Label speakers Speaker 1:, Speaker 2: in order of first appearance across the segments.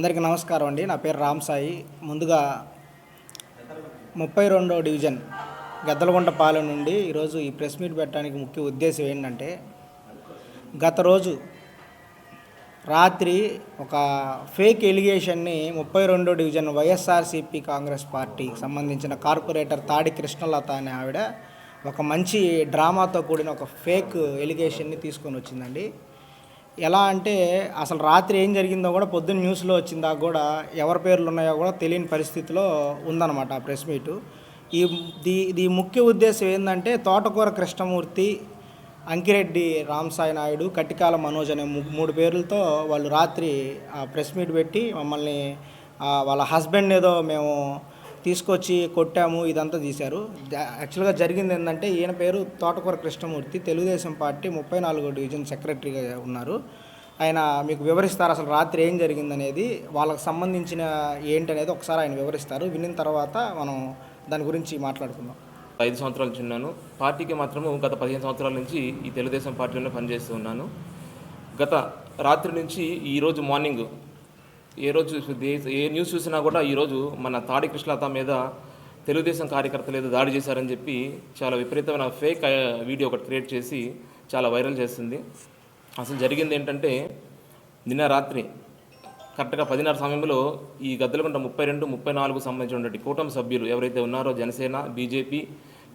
Speaker 1: అందరికీ నమస్కారం అండి. నా పేరు రామ్ సాయి. ముందుగా ముప్పై రెండో డివిజన్ గద్దలగుంట పాలెం నుండి ఈరోజు ఈ ప్రెస్ మీట్ పెట్టడానికి ముఖ్య ఉద్దేశం ఏంటంటే గత రోజు రాత్రి ఒక ఫేక్ ఎలిగేషన్ని ముప్పై రెండో డివిజన్ వైఎస్ఆర్సీపీ కాంగ్రెస్ పార్టీకి సంబంధించిన కార్పొరేటర్ తాడి కృష్ణలత అనే ఆవిడ ఒక మంచి డ్రామాతో కూడిన ఒక ఫేక్ ఎలిగేషన్ని తీసుకొని వచ్చిందండి. ఎలా అంటే అసలు రాత్రి ఏం జరిగిందో కూడా పొద్దున్న న్యూస్లో వచ్చిందా కూడా ఎవరి పేర్లు ఉన్నాయో కూడా తెలియని పరిస్థితిలో ఉందన్నమాట ఆ ప్రెస్ మీటు. ఈ దీ దీ ముఖ్య ఉద్దేశం ఏంటంటే తోటకూర కృష్ణమూర్తి అంకిరెడ్డి రామసాయి నాయుడు కట్టికాల మనోజ్ అనే మూడు పేర్లతో వాళ్ళు రాత్రి ఆ ప్రెస్ మీట్ పెట్టి మమ్మల్ని వాళ్ళ హస్బెండ్ ఏదో మేము తీసుకొచ్చి కొట్టాము ఇదంతా తీశారు. జ- యాక్చువల్గా జరిగింది ఏంటంటే ఈయన పేరు తోటకూర కృష్ణమూర్తి తెలుగుదేశం పార్టీ ముప్పై నాలుగో డివిజన్ సెక్రటరీగా ఉన్నారు. ఆయన మీకు వివరిస్తారు అసలు రాత్రి ఏం జరిగిందనేది వాళ్ళకి సంబంధించిన ఏంటనేది ఒకసారి ఆయన వివరిస్తారు. విన్న తర్వాత మనం దాని గురించి మాట్లాడుకుందాం.
Speaker 2: ఐదు సంవత్సరాలు చిన్నాను పార్టీకి మాత్రము గత పదిహేను సంవత్సరాల నుంచి ఈ తెలుగుదేశం పార్టీలోనే పనిచేస్తూ ఉన్నాను. గత రాత్రి నుంచి ఈరోజు మార్నింగ్ ఏ రోజు దేశ ఏ న్యూస్ చూసినా కూడా ఈరోజు మన తాడి కృష్ణలత మీద తెలుగుదేశం కార్యకర్తలు ఏదో దాడి చేశారని చెప్పి చాలా విపరీతమైన ఫేక్ వీడియో ఒకటి క్రియేట్ చేసి చాలా వైరల్ చేస్తుంది. అసలు జరిగింది ఏంటంటే నిన్న రాత్రి కరెక్ట్గా పదిన్నర సమయంలో ఈ గద్దలగుంట ముప్పై రెండు ముప్పై నాలుగు సంబంధించినటువంటి కూటమి సభ్యులు ఎవరైతే ఉన్నారో జనసేన బీజేపీ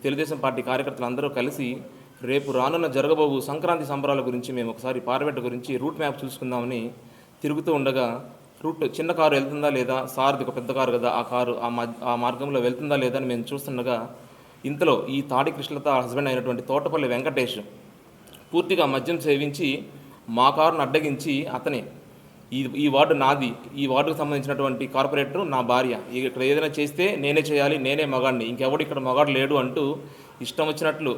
Speaker 2: తెలుగుదేశం పార్టీ కార్యకర్తలు అందరూ కలిసి రేపు రానున్న జరగబోవు సంక్రాంతి సంబరాల గురించి మేము ఒకసారి పార్వెట్ గురించి రూట్ మ్యాప్ చూసుకుందామని తిరుగుతూ ఉండగా రూట్ చిన్న కారు వెళ్తుందా లేదా? సార్ది ఒక పెద్ద కారు కదా ఆ కారు ఆ మధ్య ఆ మార్గంలో వెళ్తుందా లేదా అని మేము చూస్తుండగా ఇంతలో ఈ తాడి కృష్ణలత హస్బెండ్ అయినటువంటి తోటపల్లి వెంకటేష్ పూర్తిగా మద్యం సేవించి మా కారును అడ్డగించి అతనే ఈ ఈ వార్డు నాది ఈ వార్డుకు సంబంధించినటువంటి కార్పొరేటర్ నా భార్య. ఇక్కడ ఏదైనా చేస్తే నేనే చేయాలి నేనే మగాడిని. ఇంకెవడు ఇక్కడ మగాడు లేడు అంటూ ఇష్టం వచ్చినట్లు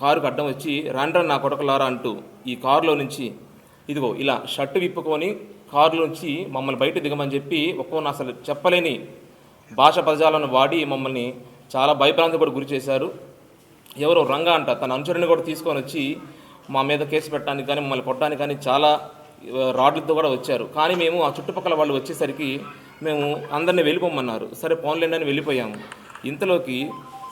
Speaker 2: కారుకు అడ్డం వచ్చి రాండ్రా నా కొడకలారా అంటూ ఈ కారులో నుంచి ఇదిగో ఇలా షర్టు విప్పుకొని కారులోంచి మమ్మల్ని బయట దిగమని చెప్పి ఒక్కొన్న అసలు చెప్పలేని భాష పదజాలను వాడి మమ్మల్ని చాలా భయభ్రాంతి కూడా గురి చేశారు. ఎవరో రంగా అంట తన అనుచరుని కూడా తీసుకొని వచ్చి మా మీద కేసు పెట్టడానికి కానీ మమ్మల్ని కొట్టడానికి కానీ చాలా రాడ్లతో కూడా వచ్చారు. కానీ మేము ఆ చుట్టుపక్కల వాళ్ళు వచ్చేసరికి మేము అందరినీ వెళ్ళిపోమన్నారు. సరే పోన్లేండి అని వెళ్ళిపోయాము. ఇంతలోకి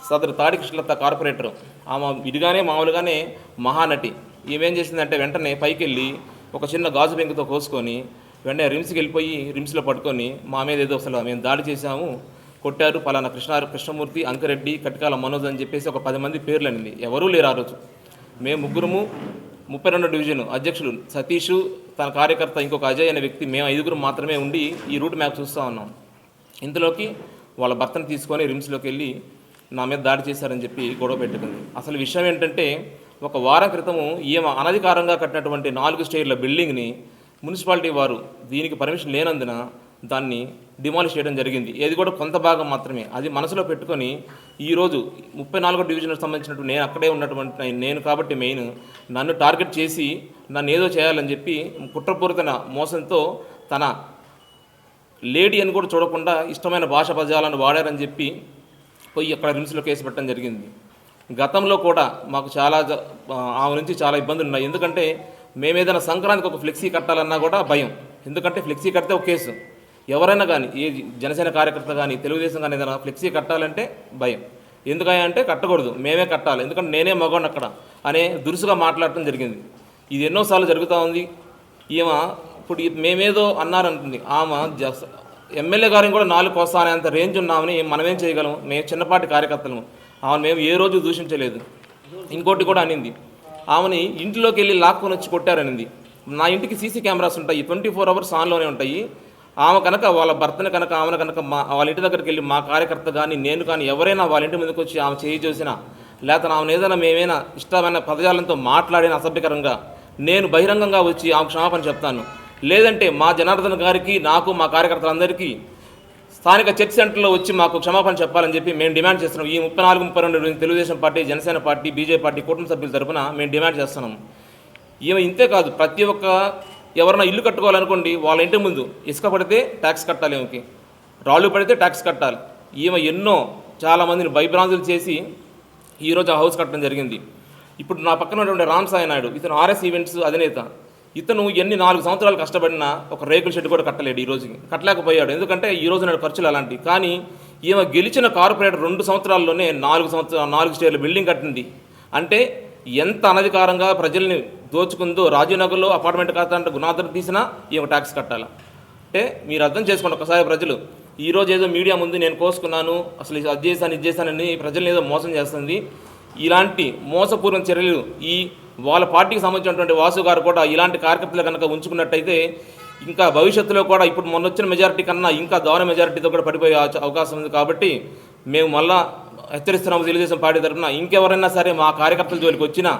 Speaker 2: సదరు తాడికృష్ణలత కార్పొరేటర్ ఆమె విడిగానే మామూలుగానే మహానటి. ఏమేం చేసిందంటే వెంటనే పైకి వెళ్ళి ఒక చిన్న గాజు బెంకుతో కోసుకొని వెంటనే రిమ్స్కి వెళ్ళిపోయి రిమ్స్లో పట్టుకొని మా మీద ఏదో అసలు మేము దాడి చేశాము కొట్టారు పలానా కృష్ణ కృష్ణమూర్తి అంకరెడ్డి కట్కాల మనోజ్ అని చెప్పేసి ఒక పది మంది పేర్లు అనింది. ఎవరూ లేరు ఆ రోజు. మేము ముగ్గురము ముప్పై రెండు డివిజన్ అధ్యక్షులు సతీష్ తన కార్యకర్త ఇంకొక అజయ్ అనే వ్యక్తి మేము ఐదుగురు మాత్రమే ఉండి ఈ రూట్ మ్యాప్ చూస్తూ ఉన్నాం. ఇంతలోకి వాళ్ళ భర్తను తీసుకొని రిమ్స్లోకి వెళ్ళి నా మీద దాడి చేశారని చెప్పి గొడవ పెట్టుకుంది. అసలు విషయం ఏంటంటే ఒక వారం క్రితము ఈమె అనధికారంగా కట్టినటువంటి నాలుగు స్టేర్ల బిల్డింగ్ని మున్సిపాలిటీ వారు దీనికి పర్మిషన్ లేనందున దాన్ని డిమాలిష్ చేయడం జరిగింది. ఏది కూడా కొంత భాగం మాత్రమే. అది మనసులో పెట్టుకొని ఈరోజు ముప్పై నాలుగో డివిజన్కి సంబంధించినట్టు నేను అక్కడే ఉన్నటువంటి నేను కాబట్టి మెయిన్ నన్ను టార్గెట్ చేసి నన్ను ఏదో చేయాలని చెప్పి కుట్రపూరితన మోసంతో తన లేడీ అని కూడా చూడకుండా ఇష్టమైన భాష పదాలను వాడారని చెప్పి పోయి అక్కడ రిమ్స్లో కేసు పెట్టడం జరిగింది. గతంలో కూడా మాకు చాలా జ- ఆమె నుంచి చాలా ఇబ్బందులు ఉన్నాయి ఎందుకంటే మేము ఏదైనా సంక్రాంతికి ఒక ఫ్లెక్సీ కట్టాలన్నా కూడా భయం. ఎందుకంటే ఫ్లెక్సీ కడితే ఒక కేసు. ఎవరైనా కానీ ఏ జనసేన కార్యకర్త కానీ తెలుగుదేశం కానీ ఏదైనా ఫ్లెక్సీ కట్టాలంటే భయం. ఎందుకంటే అంటే కట్టకూడదు. మేమే కట్టాలి. ఎందుకంటే నేనే మగవాడిని అక్కడ అనే దురుసుగా మాట్లాడటం జరిగింది. ఇది ఎన్నోసార్లు జరుగుతూ ఉంది. ఈమె ఇప్పుడు మేమేదో అన్నారంటుంది. ఆమె ఎమ్మెల్యే గారిని కూడా నాలుగు కోసం అనేంత రేంజ్ ఉన్నామని మనమేం చేయగలం? మేము చిన్నపాటి కార్యకర్తలము ఆమెను మేము ఏ రోజు దూషించలేదు. ఇంకోటి కూడా అనింది. ఆమెని ఇంటిలోకి వెళ్ళి లాక్కొని వచ్చి కొట్టారనింది. నా ఇంటికి సీసీ కెమెరాస్ ఉంటాయి ట్వంటీ ఫోర్ అవర్స్ ఆన్లోనే ఉంటాయి. ఆమె కనుక వాళ్ళ భర్తని కనుక ఆమెను కనుక మా వాళ్ళ ఇంటి దగ్గరికి వెళ్ళి మా కార్యకర్త కానీ నేను కానీ ఎవరైనా వాళ్ళ ఇంటి ముందుకు వచ్చి ఆమె చేయి చూసినా లేకపోతే ఆమెను ఏదైనా మేమైనా ఇష్టమైన పదజాలంతో మాట్లాడిన అసభ్యకరంగా నేను బహిరంగంగా వచ్చి ఆమె క్షమాపణ చెప్తాను. లేదంటే మా జనార్దన్ గారికి నాకు మా కార్యకర్తలందరికీ స్థానిక చర్చ్ సెంటర్లో వచ్చి మాకు క్షమాపణ చెప్పాలని చెప్పి మేము డిమాండ్ చేస్తున్నాం. ఈ ముప్పై నాలుగు ముప్పై రెండు Telugu Desam party Janasena party BJP party కుటుంబ సభ్యుల తరపున మేము డిమాండ్ చేస్తున్నాం. ఈమె ఇంతే కాదు ప్రతి ఒక్క ఎవరైనా ఇల్లు కట్టుకోవాలనుకోండి వాళ్ళ ఇంటి ముందు ఇసుక పడితే ట్యాక్స్ కట్టాలి ఈమెకి. రాళ్ళు పడితే ట్యాక్స్ కట్టాలి. ఈమె ఎన్నో చాలామందిని భయభ్రాంతులు చేసి ఈరోజు ఆ హౌస్ కట్టడం జరిగింది. ఇప్పుడు నా పక్కన ఉన్నటువంటి రామ్ సాయి నాయుడు ఇతను ఆర్ఎస్ ఈవెంట్స్ అధినేత. ఇతను ఎన్ని నాలుగు సంవత్సరాలు కష్టపడినా ఒక రేకుల షెడ్ కూడా కట్టలేడు ఈ రోజుకి. కట్టలేకపోయాడు. ఎందుకంటే ఈ రోజు నాడు ఖర్చులు అలాంటివి కానీ ఈమె గెలిచిన కార్పొరేటర్ రెండు సంవత్సరాల్లోనే నాలుగు సంవత్సరాలు నాలుగు స్టేర్ల బిల్డింగ్ కట్టింది. అంటే ఎంత అనధికారంగా ప్రజల్ని దోచుకుందో రాజీనగర్లో అపార్ట్మెంట్ కట్టాలంటే గుణాధరం తీసినా ఈమె ట్యాక్స్ కట్టాలి. అంటే మీరు అర్థం చేసుకోండి ఒకసారి ప్రజలు. ఈ రోజు ఏదో మీడియా ముందు నేను కోసుకున్నాను అసలు అది చేశాను ఇది చేశానని ప్రజల్ని ఏదో మోసం చేస్తుంది. ఇలాంటి మోసపూర్వ చర్యలు ఈ వాళ్ళ పార్టీకి సంబంధించినటువంటి వాసు గారు కూడా ఇలాంటి కార్యకర్తలు కనుక ఉంచుకున్నట్టయితే ఇంకా భవిష్యత్తులో కూడా ఇప్పుడు మొన్న వచ్చిన మెజారిటీ కన్నా ఇంకా దారుణ మెజారిటీతో కూడా పడిపోయే అవకాశం ఉంది కాబట్టి మేము మళ్ళా హెచ్చరిస్తున్నాము తెలుగుదేశం పార్టీ తరఫున. ఇంకెవరైనా సరే మా కార్యకర్తల జోలికి వచ్చినా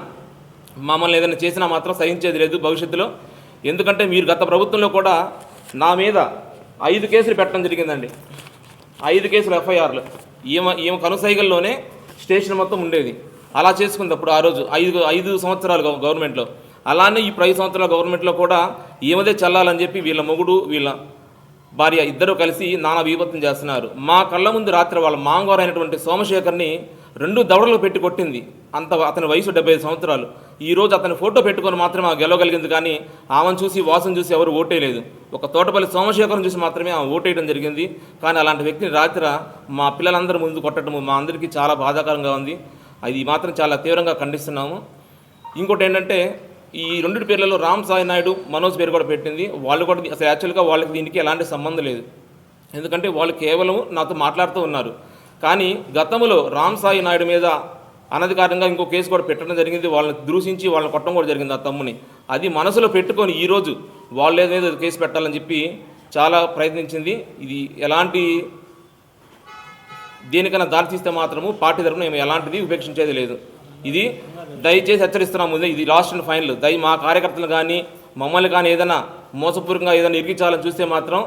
Speaker 2: మమ్మల్ని ఏదైనా చేసినా మాత్రం సహించేది లేదు భవిష్యత్తులో. ఎందుకంటే మీరు గత ప్రభుత్వంలో కూడా నా మీద ఐదు కేసులు పెట్టడం జరిగిందండి. ఐదు కేసులు ఎఫ్ఐఆర్లు. ఈమె ఈమె కనుసైగల్లోనే స్టేషన్ మొత్తం ఉండేది. అలా చేసుకుంది అప్పుడు ఆ రోజు ఐదు ఐదు సంవత్సరాలు గవర్నమెంట్లో. అలానే ఈ ఐదు సంవత్సరాల గవర్నమెంట్లో కూడా ఏమదే చల్లాలని చెప్పి వీళ్ళ మొగుడు వీళ్ళ భార్య ఇద్దరు కలిసి నానా విపత్తం చేస్తున్నారు. మా కళ్ళ ముందు రాత్రి వాళ్ళ మాంగారు అయినటువంటి సోమశేఖర్ని రెండు దవడలు పెట్టి కొట్టింది. అంత అతని వయసు డెబ్బై ఐదు సంవత్సరాలు. ఈ రోజు అతని ఫోటో పెట్టుకొని మాత్రమే ఆమె గెలవగలిగింది కానీ ఆమెను చూసి వాసన చూసి ఎవరు ఓటేయలేదు ఒక తోటపల్లి సోమశేఖరం చూసి మాత్రమే ఆమె ఓటేయడం జరిగింది. కానీ అలాంటి వ్యక్తిని రాత్రి మా పిల్లలందరి ముందు కొట్టడం మా అందరికీ చాలా బాధాకరంగా ఉంది. అది మాత్రం చాలా తీవ్రంగా ఖండిస్తున్నాము. ఇంకోటి ఏంటంటే ఈ రెండు పేర్లలో రామ్ సాయి నాయుడు మనోజ్ పేరు కూడా పెట్టింది. వాళ్ళు కూడా అసలు యాక్చువల్గా వాళ్ళకి దీనికి ఎలాంటి సంబంధం లేదు. ఎందుకంటే వాళ్ళు కేవలం నాతో మాట్లాడుతూ ఉన్నారు. కానీ గతంలో రామ్ సాయి నాయుడు మీద అనధికారంగా ఇంకో కేసు కూడా పెట్టడం జరిగింది. వాళ్ళని దూషించి వాళ్ళని కొట్టడం కూడా జరిగింది ఆ తమ్ముని. అది మనసులో పెట్టుకొని ఈరోజు వాళ్ళు ఏదో కేసు పెట్టాలని చెప్పి చాలా ప్రయత్నించింది. ఇది ఎలాంటి దేనికైనా దారి తీస్తే మాత్రము పార్టీ తరఫున మేము ఎలాంటిది ఉపేక్షించేది లేదు. ఇది దయచేసి హెచ్చరిస్తున్నాము. ఇది- ఇది లాస్ట్ అండ్ ఫైనల్ దయ మా కార్యకర్తలు కానీ మమ్మల్ని కానీ ఏదైనా మోసపూర్వకంగా ఏదైనా ఇరికించాలని చూస్తే మాత్రం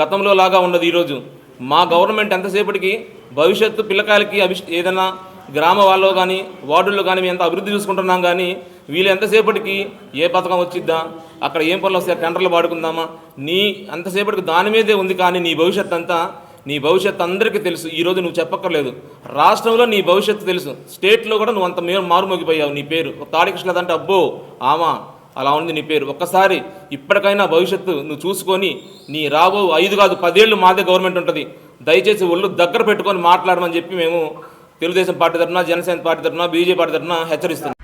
Speaker 2: గతంలో లాగా ఉండదు ఈరోజు. మా గవర్నమెంట్ ఎంతసేపటికి భవిష్యత్తు పిల్లకాయలకి అభి ఏదైనా గ్రామ వాళ్ళు కానీ వార్డుల్లో కానీ మేము ఎంత అభివృద్ధి చూసుకుంటున్నాం కానీ వీళ్ళు ఎంతసేపటికి ఏ పథకం వచ్చిద్దా అక్కడ ఏం పనులు వస్తాయి టెండర్లు వాడుకుందామా నీ అంతసేపటికి దాని మీదే ఉంది కానీ నీ భవిష్యత్ అంతా నీ భవిష్యత్తు అందరికీ తెలుసు. ఈరోజు నువ్వు చెప్పక్కర్లేదు. రాష్ట్రంలో నీ భవిష్యత్తు తెలుసు. స్టేట్లో కూడా నువ్వు అంత మే మారుమోగిపోయావు నీ పేరు. ఒక తాడికృష్ణ అంటే అబ్బో ఆమా అలా ఉంది నీ పేరు. ఒక్కసారి ఇప్పటికైనా భవిష్యత్తు నువ్వు చూసుకొని నీ రాబో ఐదు కాదు పదేళ్ళు మాదే గవర్నమెంట్ ఉంటుంది. దయచేసి ఒళ్ళు దగ్గర పెట్టుకొని మాట్లాడమని చెప్పి మేము తెలుగుదేశం పార్టీ తరఫున జనసేన పార్టీ తరఫున బీజేపీ పార్టీ తరఫున హెచ్చరిస్తున్నాం.